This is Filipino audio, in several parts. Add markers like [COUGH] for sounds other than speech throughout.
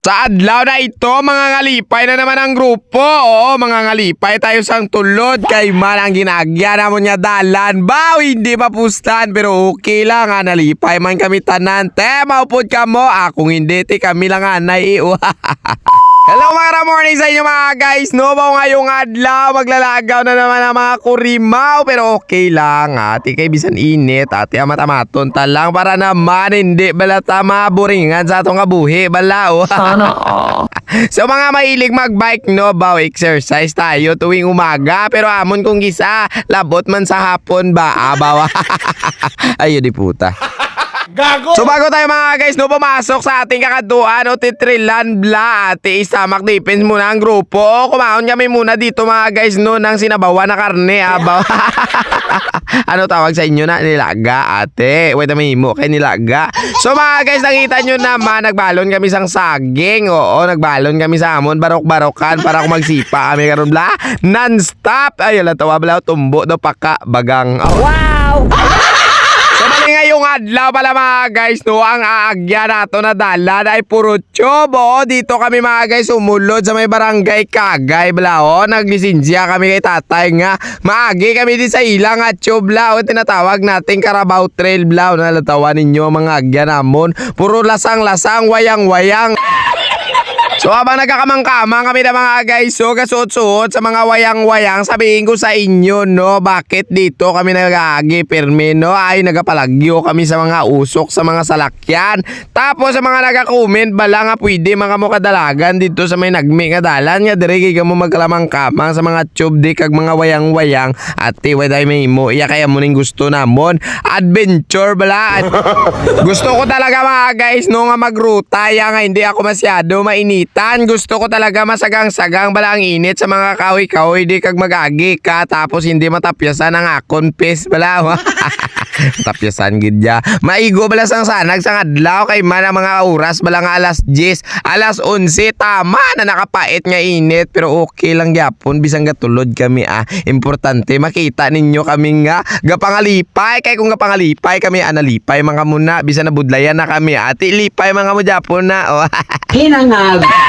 Sa adlaw na ito, mga ngalipay na naman ang grupo. Oo, mga ngalipay tayo sang tulod. Kay man ang ginagya namon niya dalan. Baw, hindi mapustan. Pero okay lang nga, man kami tanan. Te, maupod ka mo. Akong hindi, ti kami lang anay. [LAUGHS] Hello mga ramorning sa inyo mga guys No? Ba ngayong adlaw Maglalagaw na naman ang mga kurimaw Pero okay lang. Ati kay bisan init Ati amat-amaton ta lang. Para naman hindi balata maburingan sa atong kabuhi Bala oh. [LAUGHS] Sana all. So mga mahilig magbike no? Baw exercise tayo tuwing umaga Pero amon kung gisa Labot man sa hapon ba Abaw [LAUGHS] Ayun di puta Gago! So bago tayo mga guys no pumasok sa ating kakaduan o titrilan bla ate isamak defense muna ang grupo. Kumaon kami muna dito mga guys no ng sinabawan na karne abaw. [LAUGHS] ano tawag sa inyo na nilaga ate. Wait a minute kay nilaga. So mga guys nakita nyo naman nagbalon kami sang saging. Oo nagbalon kami sa amon barok-barokan para kung magsipa kami karon bla. Non-stop. Ay wala tawa bla tumbo do paka bagang. Oh, Wow! [LAUGHS] Ngayong adlaw pala mga guys no ang aagya nato na dalan ay puro tsobo. Dito kami mga guys umulod sa may barangay Kagay blao. Naglisinsiya kami kay tatay nga. Maagi kami di sa ilang at tsob blao. Tinatawag nating Carabao Trail blao. Nalatawa ninyo mga agya namon. Puro lasang-lasang, wayang-wayang. So habang nagkakamang-kamang kami na mga guys, so kasuot-suot sa mga wayang-wayang, sabihin ko sa inyo, no, bakit dito kami nag-aagi pirme, no, ay nagapalagyo kami sa mga usok, sa mga salakyan. Tapos sa mga nagka-comment, bala nga pwede mga mo kadalagan dito sa may nagmi nga dalan, nga dire kay mo magkalamang-kamang sa mga tube di kag mga wayang-wayang, at tiwa day may mo, iya kaya mo ning gusto namon, adventure bala, at [LAUGHS] gusto ko talaga mga guys no nga magruta. Ya nga hindi ako masyado mainitan. Gusto ko talaga masagang-sagang bala ang init sa mga kahoy-kahoy di kag magagi ka tapos hindi matapyasan ang akon pes bala. [LAUGHS] Tapyasan gid ya. Maigo bala sang sanag sang adlaw kay man ang mga oras bala nga alas 10, alas 11 tama na nakapait nga init pero okay lang gyapon bisang gatulod kami ah. Importante makita ninyo kami nga gapangalipay kay kung gapangalipay kami analipay mga muna bisan nabudlayan na kami ati lipay mga mo gyapon na. Oh. [LAUGHS] Hinangag.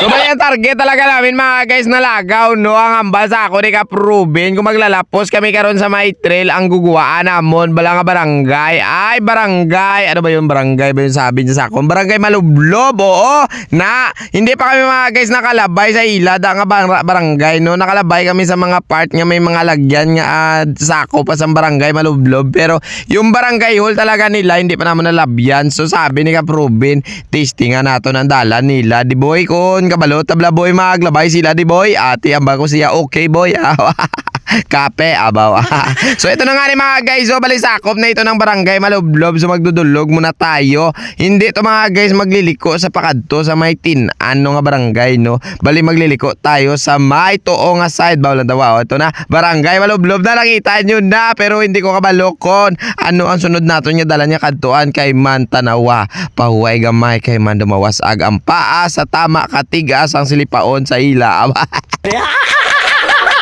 So ba yung target talaga namin mga guys na lagaw no? Ang ambal sa ako ni Kaprubin kung maglalapos kami karon sa may trail ang guguwaan namon bala nga barangay. Ay barangay! Ano ba yung barangay ba yung sabi niya sa akin. Barangay malublob oo! Na hindi pa kami mga guys nakalabay sa ilad ang bar- barangay no? Nakalabay kami sa mga part nga may mga lagyan nga ah, sako pa sa barangay malublob. Pero yung barangay hall talaga nila hindi pa naman nalabyan. So sabi ni Kaprubin tastingan nato ng dalan nila. Di boy kon kabalo tabla boy maglabay sila di boy. Ati ko siya. Okay boy [LAUGHS] Kape, abaw. [LAUGHS] so ito na nga ni mga guys, so balisakop na ito ng barangay Malublob. So magdudulog muna tayo. Hindi to mga guys magliliko sa pakadto sa may tin. Ano nga barangay no? Bali magliliko tayo sa may tuo nga side. Bawal daw. Ito na, barangay Malublob na nakita nyo na. Pero hindi ko kabalokon. Ano ang sunod nato niya dala niya kadtuan kay man tanawa. Pahuway gamay kay man dumawasag ang paa sa tama katigas ang silipaon sa ila. [LAUGHS]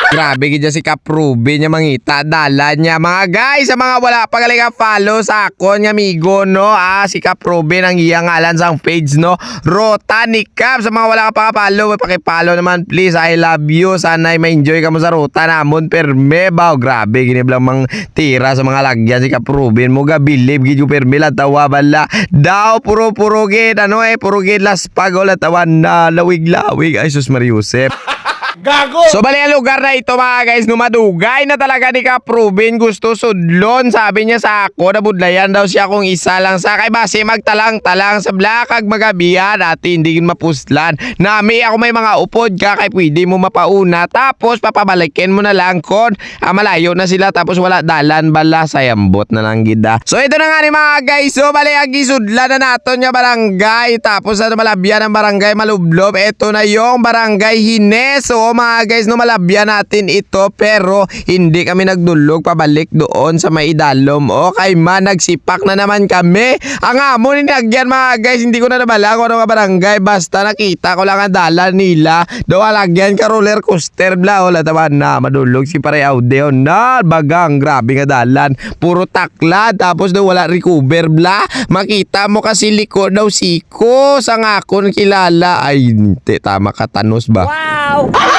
Grabe gid si Kaprubi niya mangita dala niya. Mga guys sa mga wala pa galing follow sa akon nga amigo no? Ah si Kaprubi ang iyang ngalan sa page no? Rota ni Cap sa mga wala ka pa follow paki-follow naman please. I love you. Sana ma-enjoy ka mo sa ruta namon perme ba grabe gini blang mang tira sa mga lagyan si Kaprubi mo ga believe gid yung perme la tawa bala. Daw puro puro gid ano eh puro gid las pagol tawan na lawig lawig ay sus Mariusep Gago! So bali ang lugar na ito mga guys, numadugay na talaga ni Kaprubin gusto sudlon. Sabi niya sa ako, nabudlayan daw siya kung isa lang sa kay base magtalang-talang sa blakag magabihan at hindi mapuslan. Nami ako may mga upod ka kay pwede mo mapauna tapos papabalikin mo na lang kon ah, malayo na sila tapos wala dalan bala sayambot na lang gida. So ito na nga ni mga guys, so bali ang gisudlan na naton nga barangay tapos ano malabyan ang barangay malublob. Ito na yung barangay Hines. So mga guys no malabyan natin ito pero hindi kami nagdulog pabalik doon sa may idalom. Okay man nagsipak na naman kami. Ang amon ninagyan mga guys hindi ko na nabala kung ano ka barangay basta nakita ko lang ang dala nila. Do alagyan ka roller coaster bla wala taman na madulog si pare audio na bagang grabe nga dalan. Puro takla tapos daw wala recover bla. Makita mo kasi liko daw siko sa ngakon kilala. Ay hindi tama ka tanos ba? No [LAUGHS]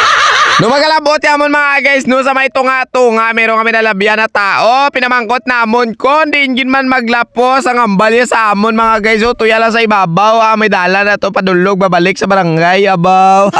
magalabot yamon mga guys no? Sa may tunga-tunga meron kami nalabyan na tao. Pinamangkot namon kon din gin man maglapos ang ambalya sa amon mga guys. Oh tuya lang sa ibabaw ah, may dala na to padulog babalik sa barangay abaw. [LAUGHS]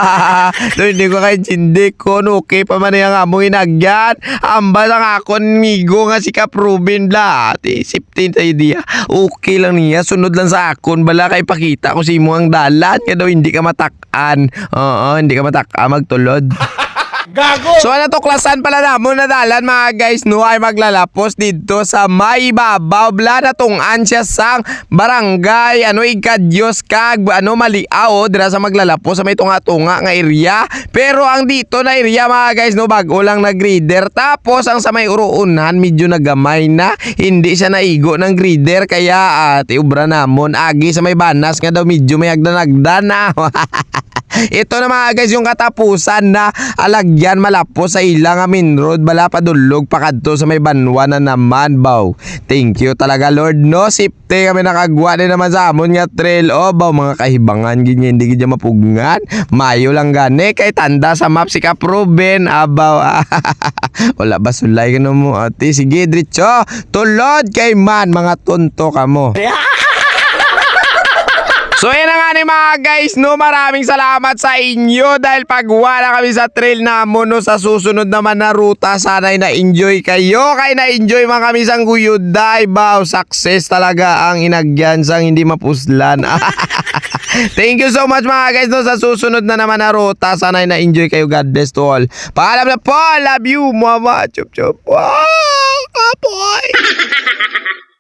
No hindi ko kay chindi ko no? Okay pa man yung among inagyan. Ambal ang akon migo nga si Kap Ruben bla. Ati 15 sa idea okay lang niya sunod lang sa akon. Bala kay pakita ko si mo ang dalan nga daw hindi ka matakan. Oo hindi ka matakan magtulod [LAUGHS] Gago! So ano to? Klasan pala na. Dalan mga guys no ay maglalapos dito sa may babaw bla na tungan siya sang barangay. Ano ikadyos kag ano maliaw dira sa maglalapos sa may tunga-tunga nga area. Pero ang dito na area mga guys no bago lang na grader tapos ang sa may uruunan medyo nagamay na. Hindi siya naigo ng grader kaya ati ubra namon. Agi sa may banas nga daw medyo may agdan-agdan na [LAUGHS] Ito na mga guys yung katapusan na alagyan malapos sa ilang amin road bala padulog pakadto sa may banwa na naman baw. Thank you talaga Lord no sipte kami nakagwa din naman sa amon nga trail o baw mga kahibangan ganyan hindi gidya mapugngan. Mayo lang gani kay tanda sa map si Kaproben abaw. [LAUGHS] Wala ba sulay ka mo ate sige diretso tulod kay man mga tonto kamo. [LAUGHS] So yan na nga ni mga guys no? Maraming salamat sa inyo dahil pag wala kami sa trail na no sa susunod naman na ruta sana'y na-enjoy kayo. Kay na-enjoy man kami sang guyuday baw success talaga ang inagyan sang hindi mapuslan. [LAUGHS] Thank you so much mga guys no? Sa susunod na naman na ruta sana'y na-enjoy kayo. God bless to all. Paalam na po. Love you. Mama chup chup wow kapoy [LAUGHS]